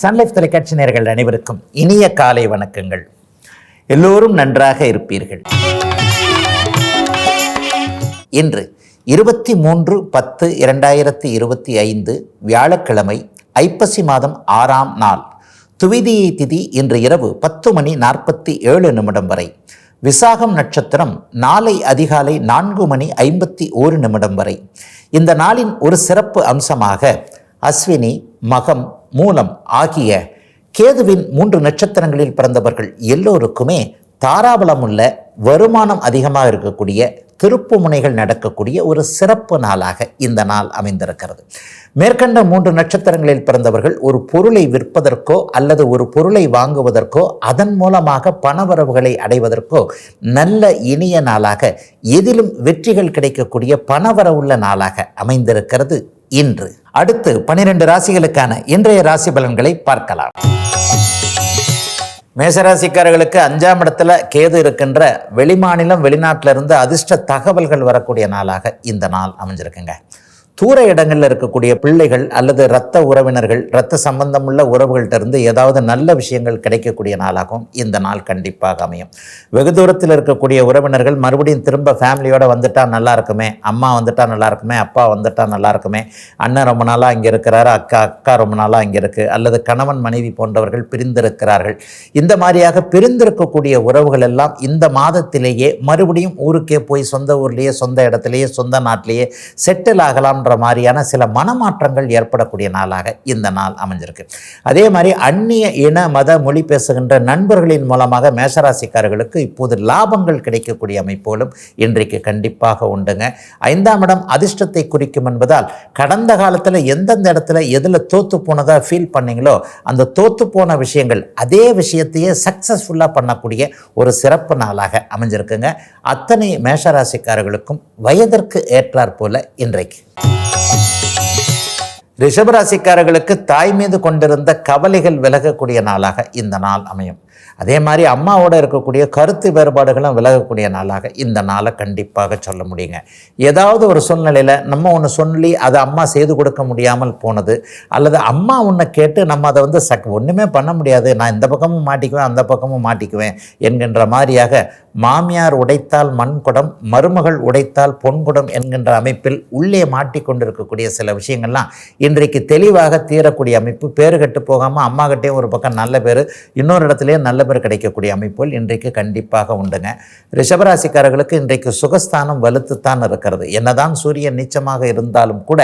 Sun Life தொலைக்காட்சி நேர்கள் அனைவருக்கும் இனிய காலை வணக்கங்கள். எல்லோரும் நன்றாக இருப்பீர்கள். இன்று இருபத்தி மூன்று பத்து இரண்டாயிரத்தி இருபத்தி ஐந்து வியாழக்கிழமை ஐப்பசி மாதம் ஆறாம் நாள். துவிதியை திதி இன்று இரவு பத்து மணி நாற்பத்தி ஏழு நிமிடம் வரை. விசாகம் நட்சத்திரம் நாளை அதிகாலை நான்கு மணி ஐம்பத்தி ஓரு நிமிடம் வரை. இந்த நாளின் ஒரு சிறப்பு அம்சமாக அஸ்வினி மகம் மூலம் ஆகிய கேதுவின் மூன்று நட்சத்திரங்களில் பிறந்தவர்கள் எல்லோருக்குமே தாராபலம் உள்ள வருமானம் அதிகமாக இருக்கக்கூடிய திருப்பு முனைகள் நடக்கக்கூடிய ஒரு சிறப்பு நாளாக இந்த நாள் அமைந்திருக்கிறது. மேற்கண்ட மூன்று நட்சத்திரங்களில் பிறந்தவர்கள் ஒரு பொருளை விற்பதற்கோ அல்லது ஒரு பொருளை வாங்குவதற்கோ அதன் மூலமாக பணவரவுகளை அடைவதற்கோ நல்ல இனிய நாளாக எதிலும் வெற்றிகள் கிடைக்கக்கூடிய பணவரவுள்ள நாளாக அமைந்திருக்கிறது இன்று. அடுத்து பனிரெண்டு ராசிகளுக்கான இன்றைய ராசி பலன்களை பார்க்கலாம். மேசராசிக்காரர்களுக்கு அஞ்சாம் இடத்துல கேது இருக்கின்ற வெளிமாநிலம் வெளிநாட்டில இருந்து அதிர்ஷ்ட தகவல்கள் வரக்கூடிய நாளாக இந்த நாள் அமைஞ்சிருக்குங்க. தூர இடங்களில் இருக்கக்கூடிய பிள்ளைகள் அல்லது இரத்த உறவினர்கள் இரத்த சம்பந்தமுள்ள உறவுகள்கிட்ட இருந்து ஏதாவது நல்ல விஷயங்கள் கிடைக்கக்கூடிய நாளாகும் இந்த நாள் கண்டிப்பாக அமையும். வெகு தூரத்தில் இருக்கக்கூடிய உறவினர்கள் மறுபடியும் திரும்ப ஃபேமிலியோடு வந்துட்டால் நல்லா இருக்குமே அம்மா வந்துட்டால் நல்லா இருக்குமே அப்பா வந்துட்டா நல்லா இருக்குமே அண்ணன் ரொம்ப நாளாக இங்கே இருக்கிறாரு அக்கா அக்கா ரொம்ப நாளாக இங்கே இருக்குது அல்லது கணவன் மனைவி போன்றவர்கள் பிரிந்திருக்கிறார்கள். இந்த மாதிரியாக பிரிந்திருக்கக்கூடிய உறவுகள் எல்லாம் இந்த மாதத்திலேயே மறுபடியும் ஊருக்கே போய் சொந்த ஊர்லேயே சொந்த இடத்துலையே சொந்த நாட்டிலேயே செட்டில் ஆகலாம் ஆகலாம்ன்ற மாதிரியான சில மனமாற்றங்கள் ஏற்படக்கூடிய நாளாக இந்த நாள் அமைஞ்சிருக்கு. அதே மாதிரி அந்நிய இன மத மொழி பேசுகின்ற நண்பர்களின் மூலமாக மேஷராசிக்காரர்களுக்கு இப்போது லாபங்கள் கிடைக்கக்கூடிய அமைப்புகளும் இன்றைக்கு கண்டிப்பாக உண்டுங்க. ஐந்தாம் இடம் அதிர்ஷ்டத்தை குறிக்கும் என்பதால் கடந்த காலத்தில் எந்தெந்த இடத்துல எதில் தோத்து போனதாக ஃபீல் பண்ணீங்களோ அந்த தோத்து போன விஷயங்கள் அதே விஷயத்தையே சக்ஸஸ்ஃபுல்லாக பண்ணக்கூடிய ஒரு சிறப்பு நாளாக அமைஞ்சிருக்குங்க. அத்தனை மேஷராசிக்காரர்களுக்கும் வயதிற்கு ஏற்றாற் போல இன்றைக்கு. ரிஷபராசிக்காரர்களுக்கு தாய் மீது கொண்டிருந்த கவலைகள் விலகக்கூடிய நாளாக இந்த நாள் அமையும். அதே மாதிரி அம்மாவோட இருக்கக்கூடிய கருத்து வேறுபாடுகளும் விலகக்கூடிய நாளாக இந்த நாளை கண்டிப்பாக சொல்ல முடியுங்க. ஏதாவது ஒரு சூழ்நிலையில் நம்ம ஒன்று சொல்லி அதை அம்மா செய்து கொடுக்க முடியாமல் போனது அல்லது அம்மா ஒன்றை கேட்டு நம்ம அதை வந்து சக் ஒன்றுமே பண்ண முடியாது நான் இந்த பக்கமும் மாட்டிக்குவேன் அந்த பக்கமும் மாட்டிக்குவேன் என்கின்ற மாதிரியாக மாமியார் உடைத்தால் மண்குடம் மருமகள் உடைத்தால் பொன்குடம் என்கின்ற அமைப்பில் உள்ளே மாட்டிக்கொண்டிருக்கக்கூடிய சில விஷயங்கள்லாம் இன்றைக்கு தெளிவாக தீரக்கூடிய அமைப்பு. பேரு கெட்டு போகாமல் அம்மா கிட்டேயும் ஒரு பக்கம் நல்ல பேர் இன்னொரு இடத்துலையும் நல்ல பேர் கிடைக்கக்கூடிய அமைப்புகள் இன்றைக்கு கண்டிப்பாக உண்டுங்க. ரிஷபராசிக்காரர்களுக்கு இன்றைக்கு சுகஸ்தானம் வலுத்துத்தான் இருக்கிறது. என்னதான் சூரியன் நீச்சமாக இருந்தாலும் கூட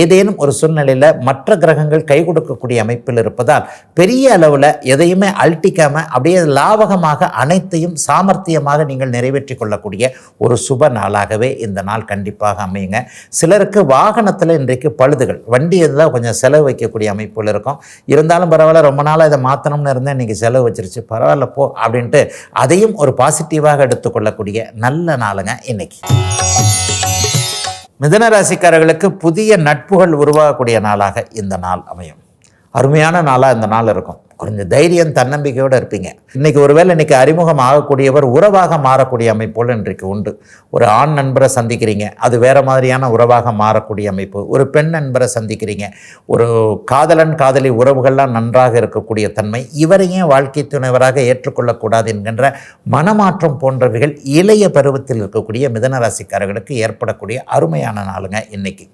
ஏதேனும் ஒரு சூழ்நிலையில் மற்ற கிரகங்கள் கை கொடுக்கக்கூடிய அமைப்பில் இருப்பதால் பெரிய அளவில் எதையுமே அழட்டிக்காமல் அப்படியே லாவகமாக அனைத்தையும் சாமர்த்தியமாக நீங்கள் நிறைவேற்றி கொள்ளக்கூடிய ஒரு சுப நாளாகவே இந்த நாள் கண்டிப்பாக அமையுங்க. சிலருக்கு வாகனத்தில் இன்றைக்கு பழுதுகள். வண்டி இருந்தால் கொஞ்சம் செலவு வைக்கக்கூடிய அமைப்புகள் இருக்கும். இருந்தாலும் பரவாயில்ல ரொம்ப நாளாக இதை மாற்றணும்னு இருந்தேன் இன்றைக்கி செலவு வச்சிருச்சு. பரவாயில்ல போ அப்படின்ட்டு அதையும் ஒரு பாசிட்டிவாக எடுத்துக்கொள்ளக்கூடிய நல்ல நாளுங்க இன்னைக்கு. மிதன ராசிக்காரர்களுக்கு புதிய நட்புகள் உருவாகக்கூடிய நாளாக இந்த நாள் அமையும். அருமையான நாளாக இந்த நாள் இருக்கும். கொஞ்சம் தைரியம் தன்னம்பிக்கையோடு இருப்பீங்க. இன்றைக்கி ஒருவேளை இன்றைக்கி அறிமுகம் ஆகக்கூடியவர் உறவாக மாறக்கூடிய அமைப்போல் இன்றைக்கு உண்டு. ஒரு ஆண் நண்பரை சந்திக்கிறீங்க அது வேறு மாதிரியான உறவாக மாறக்கூடிய அமைப்பு. ஒரு பெண் நண்பரை சந்திக்கிறீங்க ஒரு காதலன் காதலி உறவுகள்லாம் நன்றாக இருக்கக்கூடிய தன்மை இவரையும் வாழ்க்கை துணைவராக ஏற்றுக்கொள்ளக்கூடாது என்கின்ற மனமாற்றம் போன்றவைகள் இளைய பருவத்தில் இருக்கக்கூடிய மிதனராசிக்காரர்களுக்கு ஏற்படக்கூடிய அருமையான நாளுங்க இன்னைக்கு.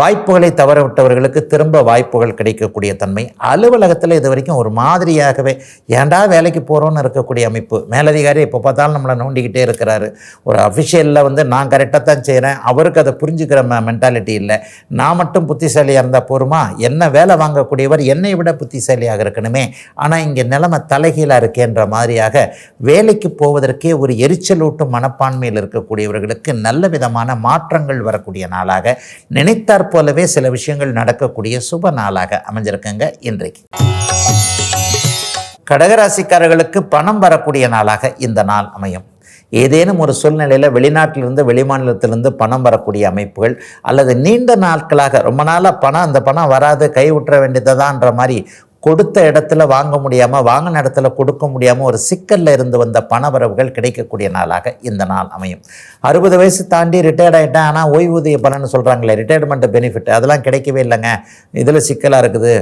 வாய்ப்புகளை தவறவிட்டவர்களுக்கு திரும்ப வாய்ப்புகள் கிடைக்கக்கூடிய தன்மை அலுவலகத்தில் இது வரைக்கும் ஒரு மாதிரியாகவே ஏன்டா வேலைக்கு போகிறோன்னு இருக்கக்கூடிய அமைப்பு? மேலதிகாரி எப்போ பார்த்தாலும் நம்மளை நோண்டிக்கிட்டே இருக்கிறாரு. ஒரு அஃபிஷியலில் வந்து நான் கரெக்டாக தான் செய்கிறேன் அவருக்கு அதை புரிஞ்சுக்கிற மென்டாலிட்டி இல்லை. நான் மட்டும் புத்திசாலியாக இருந்தால் போருமா? என்ன வேலை வாங்கக்கூடியவர் என்னை விட புத்திசாலியாக இருக்கணுமே? ஆனால் இங்கே நிலைமை தலைகீழாக இருக்கேன்ற மாதிரியாக வேலைக்கு போவதற்கே ஒரு எரிச்சலூட்டும் மனப்பான்மையில் இருக்கக்கூடியவர்களுக்கு நல்ல விதமான மாற்றங்கள் வரக்கூடிய நாளாக நினைத்தாற் போலவே சில விஷயங்கள் நடக்கக்கூடிய சுப நாளாக அமைஞ்சிருக்குங்க இன்றைக்கு. கடகராசிக்காரர்களுக்கு பணம் வரக்கூடிய நாளாக இந்த நாள் அமையும். ஏதேனும் ஒரு சூழ்நிலையில் வெளிநாட்டிலிருந்து வெளிமாநிலத்திலிருந்து பணம் வரக்கூடிய அமைப்புகள் அல்லது நீண்ட நாட்களாக ரொம்ப நாளாக பணம் அந்த பணம் வராது கை விட்டுற வேண்டியதுதான்ற மாதிரி கொடுத்த இடத்துல வாங்க முடியாமல் வாங்கின இடத்துல கொடுக்க முடியாமல் ஒரு சிக்கலில் இருந்து வந்த பணவரவுகள் கிடைக்கக்கூடிய நாளாக இந்த நாள் அமையும். அறுபது வயசு தாண்டி ரிட்டையர்ட் ஆகிட்டேன் ஆனால் ஓய்வூதிய பலன்னு சொல்கிறாங்களே ரிட்டையர்மெண்ட் பெனிஃபிட் அதெல்லாம் கிடைக்கவே இல்லைங்க. இதில் சிக்கலாக இருக்குது.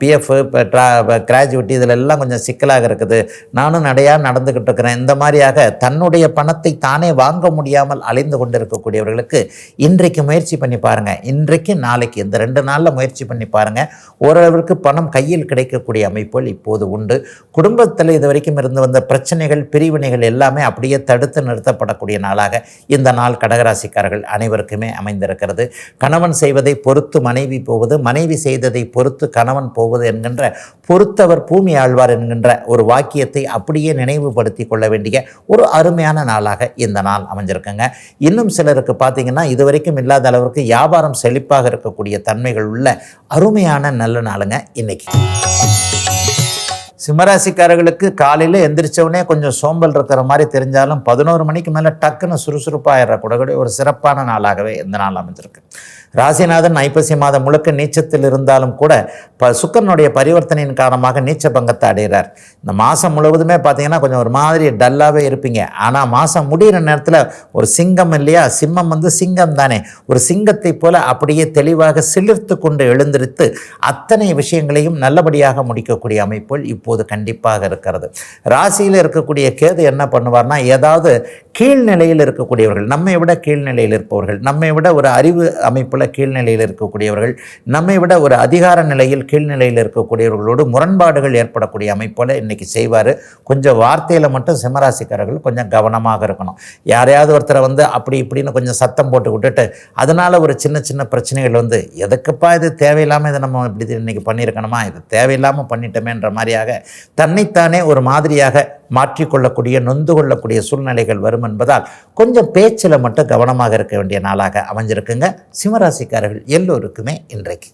பிஎஃப் இப்போ ட்ரா கிராஜுவிட்டி இதில் எல்லாம் கொஞ்சம் சிக்கலாக இருக்குது. நானும் நடையாக நடந்துக்கிட்டு இருக்கிறேன். இந்த மாதிரியாக தன்னுடைய பணத்தை தானே வாங்க முடியாமல் அலைந்து கொண்டு இருக்கக்கூடியவர்களுக்கு இன்றைக்கு முயற்சி பண்ணி பாருங்கள் இன்றைக்கு நாளைக்கு இந்த ரெண்டு நாளில் முயற்சி பண்ணி பாருங்கள் ஓரளவிற்கு பணம் கையில் கிடைக்கக்கூடிய அமைப்புகள் இப்போது உண்டு. குடும்பத்தில் இது வரைக்கும் இருந்து வந்த பிரச்சனைகள் பிரிவினைகள் எல்லாமே அப்படியே தடுத்து நிறுத்தப்படக்கூடிய நாளாக இந்த நாள் கடகராசிக்காரர்கள் அனைவருக்குமே அமைந்திருக்கிறது. கணவன் செய்வதை பொறுத்து மனைவி போவது மனைவி செய்ததை பொறுத்து கணவன் போவது என்கின்ற பொறுத்தவர் பூமி ஆழ்வார் என்கின்ற ஒரு வாக்கியத்தை அப்படியே நினைவுபடுத்தி கொள்ள வேண்டிய ஒரு அருமையான நாளாக இந்த நாள் அமைஞ்சிருக்குங்க. இன்னும் சிலருக்கு பார்த்தீங்கன்னா இதுவரைக்கும் இல்லாத அளவிற்கு வியாபாரம் செழிப்பாக இருக்கக்கூடிய தன்மைகள் உள்ள அருமையான நல்ல நாளுங்க இன்னைக்கு. சிம்மராசிக்காரர்களுக்கு காலையில் எந்திரிச்சவனே கொஞ்சம் சோம்பல் இருக்கிற மாதிரி தெரிஞ்சாலும் பதினோரு மணிக்கு மேலே டக்குன்னு சுறுசுறுப்பாகிடுற கூட ஒரு சிறப்பான நாளாகவே இந்த நாள் அமைஞ்சிருக்கு. ராசிநாதன் ஐப்பசி மாதம் முழுக்க நீச்சத்தில் இருந்தாலும் கூட ப சுக்கரனுடைய பரிவர்த்தனையின் காரணமாக நீச்ச பங்கத்தை அடைகிறார். இந்த மாதம் முழுவதுமே பார்த்தீங்கன்னா கொஞ்சம் ஒரு மாதிரி டல்லாகவே இருப்பீங்க. ஆனால் மாதம் முடிகிற நேரத்தில் ஒரு சிங்கம் இல்லையா? சிம்மம் வந்து சிங்கம் தானே. ஒரு சிங்கத்தை போல அப்படியே தெளிவாக சிலிர்த்து கொண்டு எழுந்திருத்து அத்தனை விஷயங்களையும் நல்லபடியாக முடிக்கக்கூடிய அமைப்புகள் இப்போது கண்டிப்பாக இருக்கிறது. ராசியில் இருக்கக்கூடிய கேது என்ன பண்ணுவார்னா ஏதாவது கீழ்நிலையில் இருக்கக்கூடியவர்கள் நம்மை விட கீழ்நிலையில் இருப்பவர்கள் நம்மை விட ஒரு அறிவு அமைப்பில் கீழ்நிலையில் இருக்கக்கூடியவர்கள் நம்மை விட ஒரு அதிகார நிலையில் கீழ்நிலையில் இருக்கக்கூடியவர்களோடு முரண்பாடுகள் ஏற்படக்கூடிய அமைப்போல் இன்றைக்கி செய்வார். கொஞ்சம் வார்த்தையில் மட்டும் சிம்மராசிக்காரர்கள் கொஞ்சம் கவனமாக இருக்கணும். யாரையாவது ஒருத்தரை வந்து அப்படி இப்படின்னு கொஞ்சம் சத்தம் போட்டு விட்டுட்டு அதனால் ஒரு சின்ன சின்ன பிரச்சனைகள் வந்து எதுக்குப்பா இது தேவையில்லாமல் இதை நம்ம இப்படி இன்றைக்கி பண்ணியிருக்கணுமா? இது தேவையில்லாமல் பண்ணிட்டோமேன்ற மாதிரியாக தன்னைத்தானே ஒரு மாதிரியாக மாற்றிக்கொள்ளக்கூடிய நொந்து கொள்ளக்கூடிய சூழ்நிலைகள் வரும் என்பதால் கொஞ்சம் பேச்சில் மட்டும் கவனமாக இருக்க வேண்டிய நாளாக அமைஞ்சிருக்குங்க. சிம்மராசிக்காரர்கள் எல்லோருக்குமே இன்றைக்கு.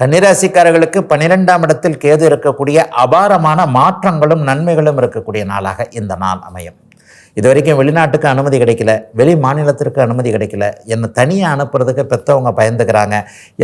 கன்னிராசிக்காரர்களுக்கு பன்னிரெண்டாம் இடத்தில் கேது இருக்கக்கூடிய அபாரமான மாற்றங்களும் நன்மைகளும் இருக்கக்கூடிய நாளாக இந்த நாள் அமையும். இது வரைக்கும் வெளிநாட்டுக்கு அனுமதி கிடைக்கல வெளி மாநிலத்திற்கு அனுமதி கிடைக்கல. என்னை தனியாக அனுப்புறதுக்கு பெற்றவங்க பயந்துக்கிறாங்க.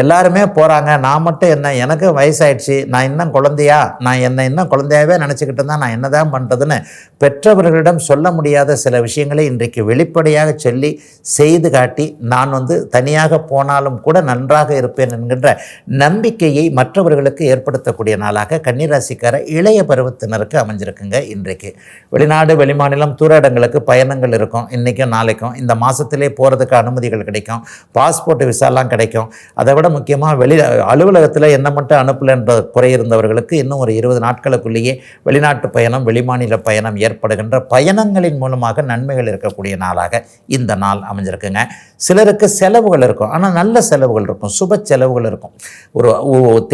எல்லாருமே போகிறாங்க நான் மட்டும் என்ன எனக்கு வயசாயிடுச்சு. நான் இன்னும் குழந்தையா? நான் என்னை இன்னும் குழந்தையாவே நினச்சிக்கிட்டு இருந்தால் நான் என்ன தான் பண்ணுறதுன்னு பெற்றவர்களிடம் சொல்ல முடியாத சில விஷயங்களை இன்றைக்கு வெளிப்படையாக சொல்லி செய்து காட்டி நான் வந்து தனியாக போனாலும் கூட நன்றாக இருப்பேன் என்கின்ற நம்பிக்கையை மற்றவர்களுக்கு ஏற்படுத்தக்கூடிய நாளாக கன்னிராசிக்கார இளைய பருவத்தினருக்கு அமைஞ்சிருக்குங்க இன்றைக்கு. வெளிநாடு வெளிமாநிலம் தூர இடங்களுக்கு பயணங்கள் இருக்கும். இன்றைக்கும் நாளைக்கும். இந்த மாதத்திலே போகிறதுக்கு அனுமதிகள் கிடைக்கும். பாஸ்போர்ட் விசாலாம் கிடைக்கும். அதை விட முக்கியமாக வெளி அலுவலகத்தில் என்ன மட்டும் அனுப்பலைன்ற குறை இருந்தவர்களுக்கு இன்னும் ஒரு இருபது நாட்களுக்குள்ளேயே வெளிநாட்டு பயணம் வெளிமாநில பயணம் ஏற்படுகின்ற பயணங்களின் மூலமாக நன்மைகள் இருக்கக்கூடிய நாளாக இந்த நாள் அமைஞ்சிருக்குங்க. சிலருக்கு செலவுகள் இருக்கும். ஆனால் நல்ல செலவுகள் இருக்கும். சுப செலவுகள் இருக்கும். ஒரு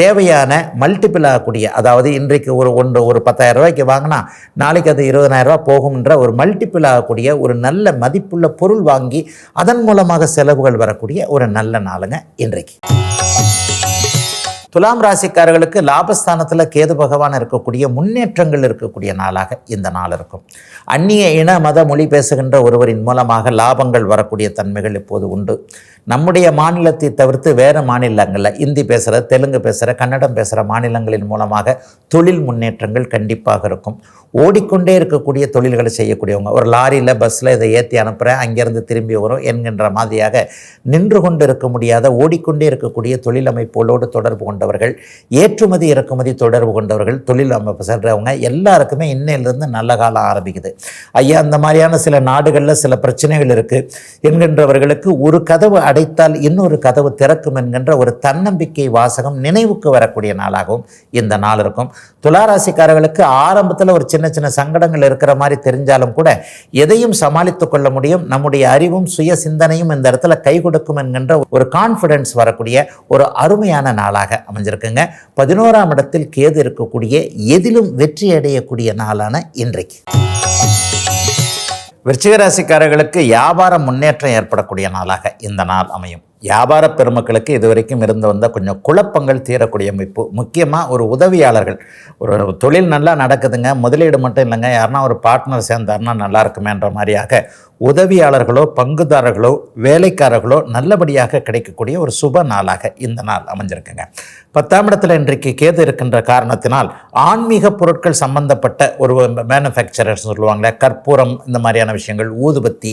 தேவையான மல்டிபிள் ஆகக்கூடிய அதாவது இன்றைக்கு ஒரு ஒன்று ஒரு பத்தாயிரம் ரூபாய்க்கு வாங்கினா நாளைக்கு அது இருபதாயிரம் போகும்ன்ற ஒரு மல்டிபிள் ஆகக்கூடிய ஒரு நல்ல மதிப்புள்ள பொருள் வாங்கி அதன் மூலமாக செலவுகள் வரக்கூடிய ஒரு நல்ல நாளுங்க இன்றைக்கு. துலாம் ராசிக்காரர்களுக்கு லாபஸ்தானத்தில் கேது பகவான் இருக்கக்கூடிய முன்னேற்றங்கள் இருக்கக்கூடிய நாளாக இந்த நாள் இருக்கும். அந்நிய இன மத மொழி பேசுகின்ற ஒருவரின் மூலமாக லாபங்கள் வரக்கூடிய தன்மைகள் இப்போது உண்டு. நம்முடைய மாநிலத்தை தவிர்த்து வேறு மாநிலங்களில் இந்தி பேசுகிற தெலுங்கு பேசுகிற கன்னடம் பேசுகிற மாநிலங்களின் மூலமாக தொழில் முன்னேற்றங்கள் கண்டிப்பாக இருக்கும். ஓடிக்கொண்டே இருக்கக்கூடிய தொழில்களை செய்யக்கூடியவங்க ஒரு லாரியில் பஸ்ஸில் இதை ஏற்றி அனுப்புகிறேன் அங்கேருந்து திரும்பி வரும் என்கின்ற மாதிரியாக நின்று கொண்டு இருக்க முடியாத ஓடிக்கொண்டே இருக்கக்கூடிய தொழில் அமைப்புகளோடு தொடர்பு கொண்டவர்கள் ஏற்றுமதி இறக்குமதி தொடர்பு கொண்டவர்கள் தொழில் அமைப்பு செல்கிறவங்க எல்லாருக்குமே இன்னையிலிருந்து நல்ல காலம் ஆரம்பிக்குது. ஐயா அந்த மாதிரியான சில நாடுகளில் சில பிரச்சனைகள் இருக்குது என்கின்றவர்களுக்கு ஒரு கதவு அடைத்தால் இன்னொரு கதவு திறக்கும் என்கின்ற ஒரு தன்னம்பிக்கை வாசகம் நினைவுக்கு வரக்கூடிய நாளாகவும் இந்த நாள் இருக்கும். துளாராசிக்காரர்களுக்கு ஆரம்பத்தில் ஒரு சின்ன சின்ன சங்கடங்கள் இருக்கிற மாதிரி தெரிஞ்சாலும் கூட எதையும் சமாளித்து கொள்ள முடியும். நம்முடைய அறிவும் சுய சிந்தனையும் இந்த இடத்துல கை கொடுக்கும் என்கின்ற ஒரு கான்ஃபிடன்ஸ் வரக்கூடிய ஒரு அருமையான நாளாக அமைஞ்சிருக்குங்க. பதினோராம் இடத்தில் கேது இருக்கக்கூடிய எதிலும் வெற்றி அடையக்கூடிய நாளான இன்றைக்கு. விருச்சிக ராசிக்காரர்களுக்கு வியாபார முன்னேற்றம் ஏற்படக்கூடிய நாளாக இந்த நாள் அமையும். வியாபார பெருமக்களுக்கு இதுவரைக்கும் இருந்து வந்த கொஞ்சம் குழப்பங்கள் தீரக்கூடிய அமைப்பு. முக்கியமாக ஒரு உதவியாளர்கள். ஒரு தொழில் நல்லா நடக்குதுங்க. முதலீடு மட்டும் இல்லைங்க. யாருன்னா ஒரு பார்ட்னர் சேர்ந்தாருன்னா நல்லா இருக்குமேன்ற மாதிரியாக உதவியாளர்களோ பங்குதாரர்களோ வேலைக்காரர்களோ நல்லபடியாக கிடைக்கக்கூடிய ஒரு சுப நாளாக இந்த நாள் அமைஞ்சிருக்குங்க. பத்தாம் இடத்துல இன்றைக்கு கேது இருக்கின்ற காரணத்தினால் ஆன்மீக பொருட்கள் சம்பந்தப்பட்ட ஒரு மேனுஃபேக்சரர்ஸ் சொல்லுவாங்களே கற்பூரம் இந்த மாதிரியான விஷயங்கள் ஊதுபத்தி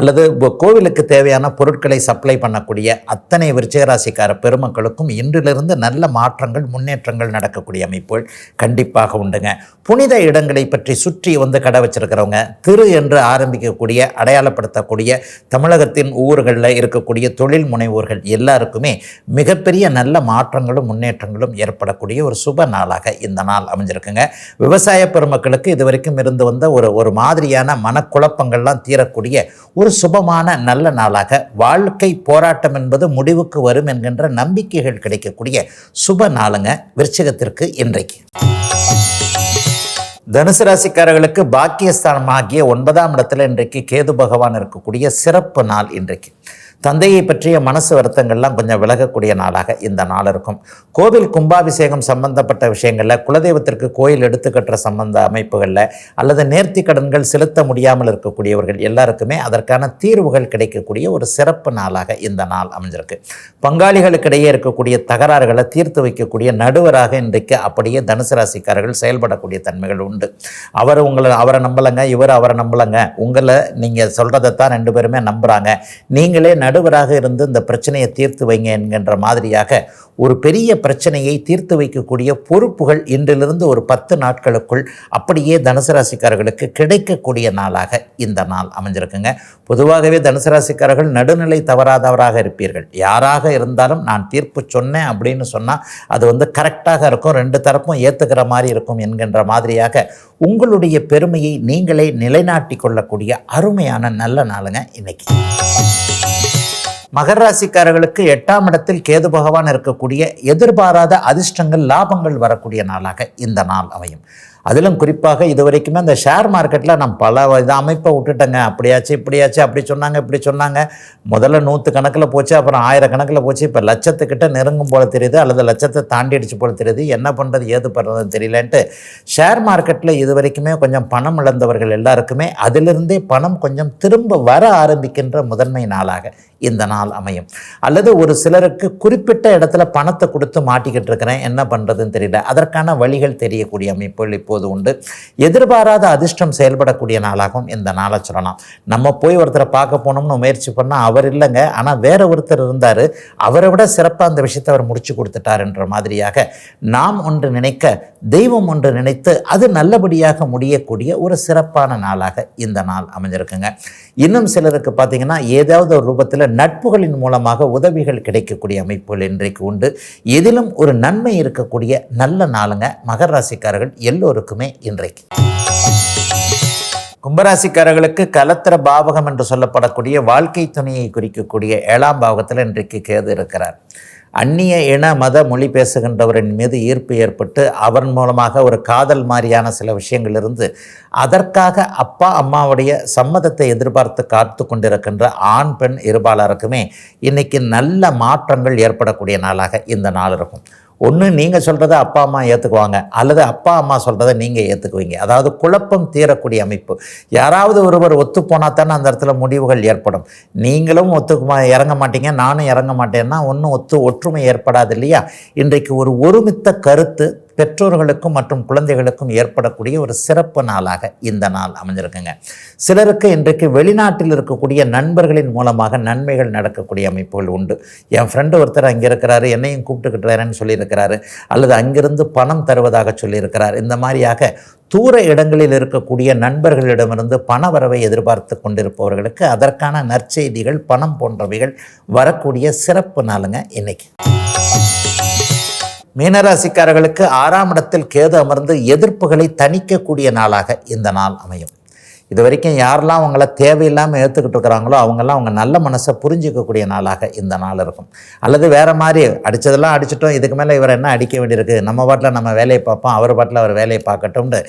அல்லது கோவிலுக்கு தேவையான பொருட்களை சப்ளை பண்ணக்கூடிய அத்தனை விருச்சிகராசிக்கார பெருமக்களுக்கும் இன்றிலிருந்து நல்ல மாற்றங்கள் முன்னேற்றங்கள் நடக்கக்கூடிய அமைப்புகள் கண்டிப்பாக உண்டுங்க. புனித இடங்களை பற்றி சுற்றி வந்து கடை வச்சிருக்கிறவங்க திரு என்று ஆரம்பிக்கக்கூடிய அடையாளப்படுத்தக்கூடிய தமிழகத்தின் ஊர்களில் இருக்கக்கூடிய தொழில் முனைவோர்கள் எல்லாருக்குமே மிகப்பெரிய நல்ல மாற்றங்களும் முன்னேற்றங்களும் ஏற்படக்கூடிய ஒரு சுப நாளாக இந்த நாள் அமைஞ்சிருக்குங்க. விவசாய பெருமக்களுக்கு இதுவரைக்கும் இருந்து வந்த ஒரு ஒரு மாதிரியான மனக்குழப்பங்கள்லாம் தீரக்கூடிய ஒரு சுபமான நல்ல நாளாக வாழ்க்கை போராட்டம் என்பது முடிவுக்கு வரும் என்கின்ற நம்பிக்கைகள் கிடைக்கக்கூடிய சுப நாளுங்க விருச்சகத்திற்கு இன்றைக்கு. தனுசு ராசிக்காரர்களுக்கு பாக்கியஸ்தானமாகிய ஒன்பதாம் இடத்துல இன்றைக்கு கேது பகவான் இருக்கக்கூடிய சிறப்பு நாள் இன்றைக்கு. தந்தையை பற்றிய மனசு வருத்தங்கள்லாம் கொஞ்சம் விலகக்கூடிய நாளாக இந்த நாள் இருக்கும். கோவில் கும்பாபிஷேகம் சம்பந்தப்பட்ட விஷயங்களில் குலதெய்வத்திற்கு கோயில் எடுத்துக்கட்டுற சம்பந்த அமைப்புகளில் அல்லது நேர்த்தி கடன்கள் செலுத்த முடியாமல் இருக்கக்கூடியவர்கள் எல்லாருக்குமே அதற்கான தீர்வுகள் கிடைக்கக்கூடிய ஒரு சிறப்பு நாளாக இந்த நாள் அமைஞ்சிருக்கு. பங்காளிகளுக்கிடையே இருக்கக்கூடிய தகராறுகளை தீர்த்து வைக்கக்கூடிய நடுவராக இன்றைக்கு அப்படியே தனுசு ராசிக்காரர்கள் செயல்படக்கூடிய தன்மைகள் உண்டு. அவர் உங்களை அவரை நம்பலைங்க இவர் அவரை நம்பலைங்க. உங்களை நீங்கள் சொல்கிறதைத்தான் ரெண்டு பேருமே நம்புகிறாங்க நீங்களே நடுவராக இருந்து இந்த பிரச்சனையை தீர்த்து வைங்க என்கின்ற மாதிரியாக ஒரு பெரிய பிரச்சனையை தீர்த்து வைக்கக்கூடிய பொறுப்புகள் இன்றிலிருந்து ஒரு பத்து நாட்களுக்குள் அப்படியே தனுசு ராசிக்காரர்களுக்கு கிடைக்கக்கூடிய நாளாக இந்த நாள் அமைஞ்சிருக்குங்க. பொதுவாகவே தனுசு ராசிக்காரர்கள் நடுநிலை தவறாதவராக இருப்பீர்கள். யாராக இருந்தாலும் நான் தீர்ப்பு சொன்னேன் அப்படின்னு சொன்னால் அது வந்து கரெக்டாக இருக்கும். ரெண்டு தரப்பும் ஏற்றுக்கிற மாதிரி இருக்கும் என்கின்ற மாதிரியாக உங்களுடைய பெருமையை நீங்களே நிலைநாட்டி கொள்ளக்கூடிய அருமையான நல்ல நாளுங்க இன்னைக்கு. மகர ராசிக்காரர்களுக்கு எட்டாம் இடத்தில் கேது பகவான் இருக்கக்கூடிய எதிர்பாராத அதிர்ஷ்டங்கள் லாபங்கள் வரக்கூடிய நாளாக இந்த நாள் அமையும். அதிலும் குறிப்பாக இது வரைக்குமே அந்த ஷேர் மார்க்கெட்டில் நான் பல இது அமைப்பை விட்டுட்டேங்க. அப்படியாச்சு இப்படியாச்சு அப்படி சொன்னாங்க இப்படி சொன்னாங்க. முதல்ல நூற்று கணக்கில் போச்சு அப்புறம் ஆயிரக்கணக்கில் போச்சு. இப்போ லட்சத்துக்கிட்ட நெருங்கும் போல தெரியுது அல்லது லட்சத்தை தாண்டிடுச்சு போல தெரியுது. என்ன பண்ணுறது ஏது பண்ணுறதுன்னு தெரியலன்ட்டு ஷேர் மார்க்கெட்டில் இது வரைக்குமே கொஞ்சம் பணம் இழந்தவர்கள் எல்லாருக்குமே அதிலிருந்தே பணம் கொஞ்சம் திரும்ப வர ஆரம்பிக்கின்ற முதன்மை நாளாக இந்த நாள் அமையும். அல்லது ஒரு சிலருக்கு குறிப்பிட்ட இடத்துல பணத்தை கொடுத்து மாட்டிக்கிட்டு இருக்கிறேன் என்ன பண்ணுறதுன்னு தெரியல. அதற்கான வழிகள் தெரியக்கூடிய அமைப்புகள் இப்போது உண்டு. எதிர்பாராத அதிர்ஷ்டம் செயல்படக்கூடிய நாளாகவும் இந்த நாளை சொல்லலாம். நம்ம போய் ஒருத்தரை பார்க்க போனோம்னு முயற்சி பண்ணால் அவர் இல்லைங்க. ஆனால் வேற ஒருத்தர் இருந்தார். அவரை விட சிறப்பாக அந்த விஷயத்தை அவர் முடிச்சு கொடுத்துட்டாருன்ற மாதிரியாக நாம் ஒன்று நினைக்க தெய்வம் ஒன்று நினைத்து அது நல்லபடியாக முடியக்கூடிய ஒரு சிறப்பான நாளாக இந்த நாள் அமைஞ்சிருக்குங்க. இன்னும் சிலருக்கு பார்த்தீங்கன்னா ஏதாவது ஒரு ரூபத்தில் நட்புகளின் மூலமாக உதவிகள் கிடைக்கக்கூடிய அமைப்புகள் இன்றைக்கு உண்டு. எதிலும் ஒரு நன்மை இருக்கக்கூடிய நல்ல நாளுங்க மகர ராசிக்காரர்கள் எல்லோருக்குமே இன்றைக்கு. கும்பராசிக்காரர்களுக்கு கலத்திர பாவகம் என்று சொல்லப்படக்கூடிய வாழ்க்கை துணையை குறிக்கக்கூடிய ஏழாம் பாவகத்தில் இன்றைக்கு கேது இருக்கிறார். அந்நிய இன மத மொழி பேசுகின்றவரின் மீது ஈர்ப்பு ஏற்பட்டு அவன் மூலமாக ஒரு காதல் மாதிரியான சில விஷயங்கள் இருந்து அதற்காக அப்பா அம்மாவுடைய சம்மதத்தை எதிர்பார்த்து காத்து கொண்டிருக்கின்ற ஆண் பெண் இருபாலருக்குமே இன்றைக்கி நல்ல மாற்றங்கள் ஏற்படக்கூடிய நாளாக இந்த நாள் இருக்கும். ஒன்று நீங்கள் சொல்கிறத அப்பா அம்மா ஏற்றுக்குவாங்க அல்லது அப்பா அம்மா சொல்கிறத நீங்கள் ஏற்றுக்குவீங்க அதாவது குழப்பம் தீரக்கூடிய அமைப்பு. யாராவது ஒருவர் ஒத்து போனால் தானே அந்த இடத்துல முடிவுகள் ஏற்படும். நீங்களும் ஒத்துக்குமா இறங்க மாட்டீங்க நானும் இறங்க மாட்டேன்னா ஒன்றும் ஒத்து ஒற்றுமை ஏற்படாது இல்லையா? இன்றைக்கு ஒரு ஒருமித்த கருத்து பெற்றோர்களுக்கும் மற்றும் குழந்தைகளுக்கும் ஏற்படக்கூடிய ஒரு சிறப்பு நாளாக இந்த நாள் அமைஞ்சிருக்குங்க. சிலருக்கு இன்றைக்கு வெளிநாட்டில் இருக்கக்கூடிய நண்பர்களின் மூலமாக நன்மைகள் நடக்கக்கூடிய அமைப்புகள் உண்டு. என் ஃப்ரெண்டு ஒருத்தர் அங்கே இருக்கிறாரு என்னையும் கூப்பிட்டுக்கிட்டுறேன்னு சொல்லியிருக்கிறாரு அல்லது அங்கிருந்து பணம் தருவதாக சொல்லியிருக்கிறார். இந்த மாதிரியாக தூர இடங்களில் இருக்கக்கூடிய நண்பர்களிடமிருந்து பண வரவை எதிர்பார்த்து கொண்டிருப்பவர்களுக்கு அதற்கான நற்செய்திகள் பணம் போன்றவைகள் வரக்கூடிய சிறப்பு நாளுங்க இன்னைக்கு. மீனராசிக்காரர்களுக்கு ஆறாம் இடத்தில் கேது அமர்ந்து எதிர்ப்புகளை தணிக்கக்கூடிய நாளாக இந்த நாள் அமையும். இது வரைக்கும் யாரெல்லாம் அவங்கள தேவையில்லாமல் ஏற்றுக்கிட்டு இருக்கிறாங்களோ அவங்கெல்லாம் அவங்க நல்ல மனசை புரிஞ்சிக்கக்கூடிய நாளாக இந்த நாள் இருக்கும். அல்லது வேறு மாதிரி அடித்ததெல்லாம் அடிச்சிட்டோம் இதுக்கு மேலே இவர் என்ன அடிக்க வேண்டியிருக்கு? நம்ம பாட்டில் நம்ம வேலையை பார்ப்போம் அவர் பாட்டில் அவர் வேலையை பார்க்கட்டும்னு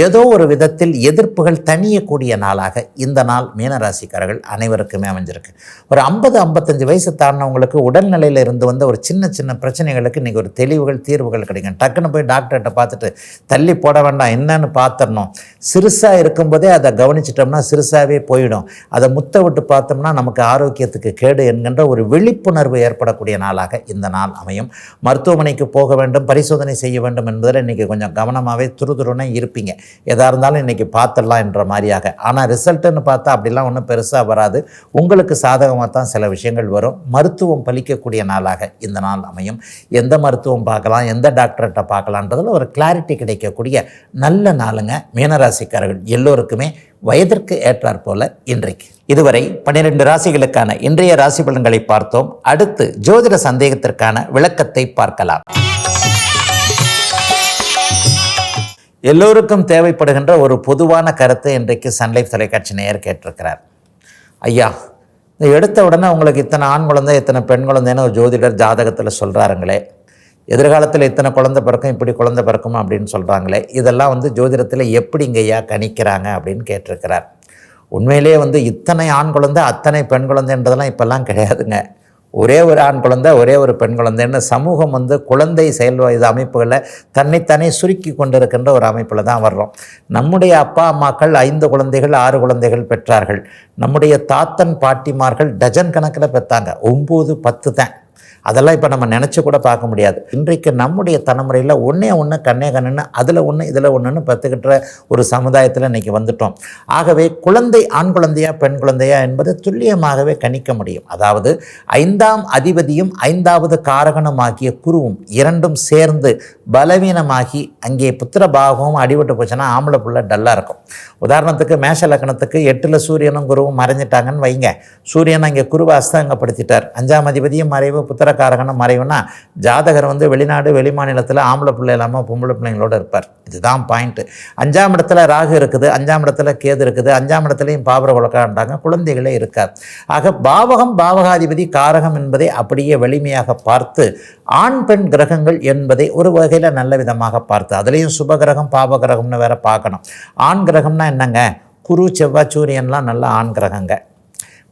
ஏதோ ஒரு விதத்தில் எதிர்ப்புகள் தணியக்கூடிய நாளாக இந்த நாள் மீனராசிக்காரர்கள் அனைவருக்குமே அமைஞ்சிருக்கு. ஒரு ஐம்பது ஐம்பத்தஞ்சு வயசு தாண்டினவங்களுக்கு உடல்நிலையில் இருந்து வந்த ஒரு சின்ன சின்ன பிரச்சனைகளுக்கு இன்றைக்கி ஒரு தெளிவுகள் தீர்வுகள் கிடைக்கும். டக்குன்னு போய் டாக்டர்கிட்ட பார்த்துட்டு தள்ளி போட வேண்டாம் என்னன்னு பார்த்துடணும். சிறுசாக இருக்கும்போதே அதை கவனிச்சிட்டோம்னா சிறுசாகவே போயிடும். அதை முத்த விட்டு பார்த்தோம்னா நமக்கு ஆரோக்கியத்துக்கு கேடு என்கின்ற ஒரு விழிப்புணர்வு ஏற்படக்கூடிய நாளாக இந்த நாள் அமையும். மருத்துவமனைக்கு போக வேண்டும் பரிசோதனை செய்ய வேண்டும் என்பதில் இன்றைக்கி கொஞ்சம் கவனமாகவே துருதுருன்னு இருப்பீங்க. எதாக இருந்தாலும் இன்றைக்கி பார்த்துடலாம் என்ற மாதிரியாக. ஆனால் ரிசல்ட்டுன்னு பார்த்தா அப்படிலாம் ஒன்றும் பெருசாக வராது. உங்களுக்கு சாதகமாக தான் சில விஷயங்கள் வரும். மருத்துவம் பலிக்கக்கூடிய நாளாக இந்த நாள் அமையும். எந்த மருத்துவம் பார்க்கலாம் எந்த டாக்டர்கிட்ட பார்க்கலான்றதில் ஒரு கிளாரிட்டி கிடைக்கக்கூடிய நல்ல நாளுங்க. மீனராசிக்காரர்கள் எல்லோருக்குமே வயதிற்கு ஏற்றாற் போல இன்றைக்கு. இதுவரை பன்னிரெண்டு ராசிகளுக்கான இன்றைய ராசி பலன்களை பார்த்தோம். அடுத்து ஜோதிட சந்தேகத்திற்கான விளக்கத்தை பார்க்கலாம். எல்லோருக்கும் தேவைப்படுகின்ற ஒரு பொதுவான கருத்தை இன்றைக்கு சன்லைஃப் தொலைக்காட்சி நேயர் கேட்டிருக்கிறார். ஐயா இந்த எடுத்த உடனே உங்களுக்கு இத்தனை ஆண் குழந்தை இத்தனை பெண் குழந்தைன்னு ஒரு ஜோதிடர் ஜாதகத்தில் சொல்கிறாருங்களே எதிர்காலத்தில் இத்தனை குழந்தை பிறக்கும் இப்படி குழந்தை பிறக்கும் அப்படின்னு சொல்கிறாங்களே இதெல்லாம் வந்து ஜோதிடத்தில் எப்படிங்கய்யா கணிக்கிறாங்க அப்படின்னு கேட்டிருக்கிறார். உண்மையிலேயே வந்து இத்தனை ஆண் குழந்தை அத்தனை பெண் குழந்தைன்றதெல்லாம் இப்போல்லாம் கிடையாதுங்க. ஒரே ஒரு ஆண் குழந்தை ஒரே ஒரு பெண் குழந்தைன்னு சமூகம் வந்து குழந்தை செயல்வாய்த அமைப்புகளை தன்னைத்தானே சுருக்கி கொண்டிருக்கின்ற ஒரு அமைப்பில் தான் வர்றோம். நம்முடைய அப்பா அம்மாக்கள் ஐந்து குழந்தைகள் ஆறு குழந்தைகள் பெற்றார்கள். நம்முடைய தாத்தன் பாட்டிமார்கள் டஜன் கணக்கில் பெற்றாங்க. ஒம்பது பத்து தான் அதெல்லாம் இப்போ நம்ம நினச்சி கூட பார்க்க முடியாது. இன்றைக்கு நம்முடைய தலைமுறையில் ஒன்றே ஒன்று கண்ணே கண்ணுன்னு அதில் ஒன்று இதில் ஒன்றுன்னு பத்துக்கிட்ட ஒரு சமுதாயத்தில் இன்றைக்கி வந்துட்டோம். ஆகவே குழந்தை ஆண் குழந்தையா பெண் குழந்தையா என்பது துல்லியமாகவே கணிக்க முடியும். அதாவது ஐந்தாம் அதிபதியும் ஐந்தாவது காரகணமாகிய குருவும் இரண்டும் சேர்ந்து பலவீனமாகி அங்கே புத்திர பாகமும் அடிபட்டு போச்சுன்னா ஆம்பளை புள்ள டல்லாக இருக்கும். உதாரணத்துக்கு மேஷ லக்னத்துக்கு எட்டில் சூரியனும் குருவும் மறைஞ்சிட்டாங்கன்னு வைங்க. சூரியன் அங்கே குருவை அஸ்தங்கப்படுத்திட்டார் அஞ்சாம் அதிபதியும் மறைவு புத்திரக்காரகனும் மறைவுனா ஜாதகர் வந்து வெளிநாடு வெளி மாநிலத்தில் ஆம்பளை பிள்ளை இல்லாமல் பொம்பளை பிள்ளைங்களோட இருப்பார். இதுதான் பாயிண்ட்டு அஞ்சாம் இடத்துல ராகு இருக்குது அஞ்சாம் இடத்துல கேது இருக்குது அஞ்சாம் இடத்துலையும் பாபர குலக்காண்டாங்க குழந்தைகளே இருக்கார். ஆக பாவகம் பாவகாதிபதி காரகம் என்பதை அப்படியே வலிமையாக பார்த்து ஆண் பெண் கிரகங்கள் என்பதை ஒரு வகையில் நல்ல விதமாக பார்த்து அதுலேயும் சுபகிரகம் பாபகிரகம்னு வேற பார்க்கணும். ஆண் கிரகம்னா என்னங்க? குரு செவ்வாய் சூரியன்லாம் நல்ல ஆண் கிரகங்க.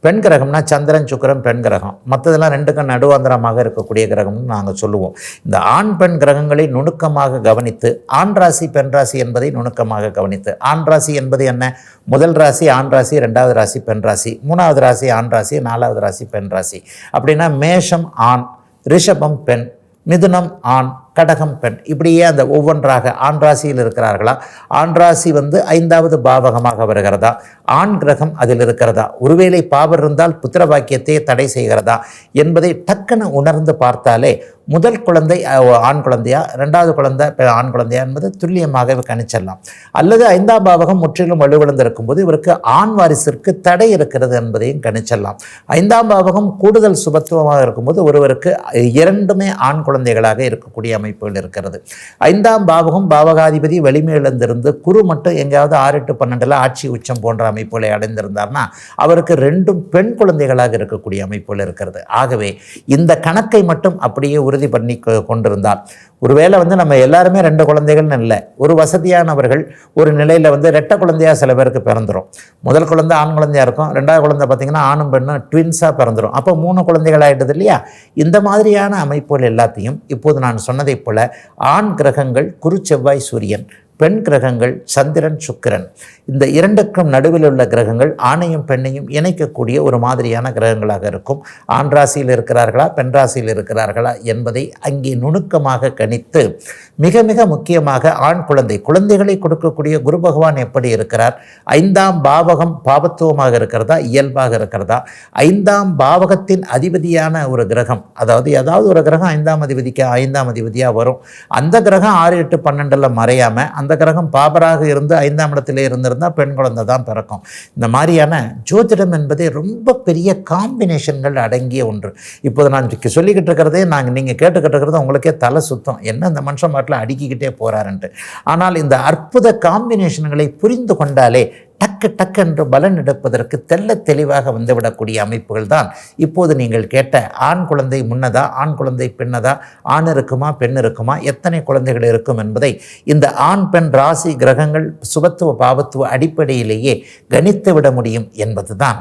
பெண் கிரகம்னா சந்திரன் சுக்கரன் பெண் கிரகம். மற்றதெல்லாம் ரெண்டுக்கும் நடுவாந்திரமாக இருக்கக்கூடிய கிரகம்னு நாங்கள் சொல்லுவோம். இந்த ஆண் பெண் கிரகங்களை நுணுக்கமாக கவனித்து ஆண் ராசி பெண் ராசி என்பதை நுணுக்கமாக கவனித்து. ஆண் ராசி என்பது என்ன? முதல் ராசி ஆண் ராசி ரெண்டாவது ராசி பெண் ராசி மூணாவது ராசி ஆண் ராசி நாலாவது ராசி பெண் ராசி. அப்படின்னா மேஷம் ஆண் ரிஷபம் பெண் மிதுனம் ஆண் கடகம் பெண். இப்படியே அந்த ஒவ்வொன்றாக ஆண் ராசியில் இருக்கிறார்களா? ஆண் ராசி வந்து ஐந்தாவது பாவகமாக வருகிறதா? ஆண் கிரகம் அதில் இருக்கிறதா? ஒருவேளை பாவர் இருந்தால் புத்திர பாக்கியத்தை தடை செய்கிறதா? என்பதை டக்குன்னு உணர்ந்து பார்த்தாலே முதல் குழந்தை ஆண் குழந்தையா? ரெண்டாவது குழந்தை ஆண் குழந்தையா என்பது துல்லியமாக கணிச்சிடலாம் அல்லது ஐந்தாம் பாவகம் முற்றிலும் வலுவிழந்திருக்கும் போது இவருக்கு ஆண் வாரிசிற்கு தடை இருக்கிறது என்பதையும் கணிச்சிடலாம் ஐந்தாம் பாவகம் கூடுதல் சுபத்துவமாக இருக்கும்போது ஒருவருக்கு இரண்டுமே ஆண் குழந்தைகளாக இருக்கக்கூடிய அமைப்புகள் இருக்கிறது. ஐந்தாம் பாவகம் பாவகாதிபதி வலிமையிழந்திருந்து குரு மட்டும் எங்கேயாவது ஆறு எட்டு பன்னெண்டில் ஆட்சி உச்சம் போன்ற அமைப்புகளை அடைந்திருந்தார்னா அவருக்கு ரெண்டும் பெண் குழந்தைகளாக இருக்கக்கூடிய அமைப்புகள் இருக்கிறது. ஆகவே இந்த கணக்கை மட்டும் அப்படியே ஒரு உறுதி பண்ணி கொண்டிருந்தான் ஒருவேளை வந்து நம்ம எல்லாருமே ரெண்டு குழந்தைகள்னு இல்லை ஒரு வசதியானவர்கள் ஒரு நிலையில் வந்து ரெட்டை குழந்தையாக சில பேருக்கு பிறந்துரும். முதல் குழந்தை ஆண் குழந்தையா இருக்கும் ரெண்டாவது குழந்தை பார்த்திங்கன்னா ஆணும் பெண்ணும் ட்வின்ஸாக பிறந்துரும். அப்போ மூணு குழந்தைகள் ஆகிட்டது இல்லையா? இந்த மாதிரியான அமைப்புகள் எல்லாத்தையும் இப்போது நான் சொன்னதைப் போல் ஆண் கிரகங்கள் குரு செவ்வாய் சூரியன். பெண் கிரகங்கள் சந்திரன் சுக்கிரன். இந்த இரண்டுக்கும் நடுவில் உள்ள கிரகங்கள் ஆணையும் பெண்ணையும் இணைக்கக்கூடிய ஒரு மாதிரியான கிரகங்களாக இருக்கும். ஆண் ராசியில் இருக்கிறார்களா பெண் ராசியில் இருக்கிறார்களா என்பதை அங்கே நுணுக்கமாக கணித்து மிக மிக முக்கியமாக ஆண் குழந்தை குழந்தைகளை கொடுக்கக்கூடிய குரு பகவான் எப்படி இருக்கிறார்? ஐந்தாம் பாவகம் பாவத்துவமாக இருக்கிறதா இயல்பாக இருக்கிறதா? ஐந்தாம் பாவகத்தின் அதிபதியான ஒரு கிரகம் அதாவது ஏதாவது ஒரு கிரகம் ஐந்தாம் அதிபதிக்கு ஐந்தாம் அதிபதியாக வரும். அந்த கிரகம் ஆறு எட்டு பன்னெண்டில் மறையாமல் அந்த கிரகம் பாபராக இருந்து ஐந்தாம் இடத்திலே இருந்திருந்தால் பெண் குழந்தை தான் பிறக்கும். இந்த மாதிரியான ஜோதிடம் என்பதே ரொம்ப பெரிய காம்பினேஷன்கள் அடங்கிய ஒன்று. இப்போது நான் சொல்லிக்கிட்டு இருக்கிறதே நாங்கள் நீங்கள் கேட்டுக்கிட்டு இருக்கிறது உங்களுக்கே தலை சுத்தம். என்ன இந்த மனுஷன் பாட்டில் அடுக்கிக்கிட்டே போகிறாருன்ட்டு ஆனால் இந்த அற்புத காம்பினேஷன்களை புரிந்து கொண்டாலே டக்கு டக்கு என்று பலன் எடுப்பதற்கு தெள்ள தெளிவாக வந்துவிடக்கூடிய அமைப்புகள் தான் இப்போது நீங்கள் கேட்ட ஆண் குழந்தை முன்னதா ஆண் குழந்தை பின்னதா ஆண் இருக்குமா பெண் இருக்குமா எத்தனை குழந்தைகள் இருக்கும் என்பதை இந்த ஆண் பெண் ராசி கிரகங்கள் சுபத்துவ பாவத்துவ அடிப்படையிலேயே கணித்து விட முடியும் என்பதுதான்.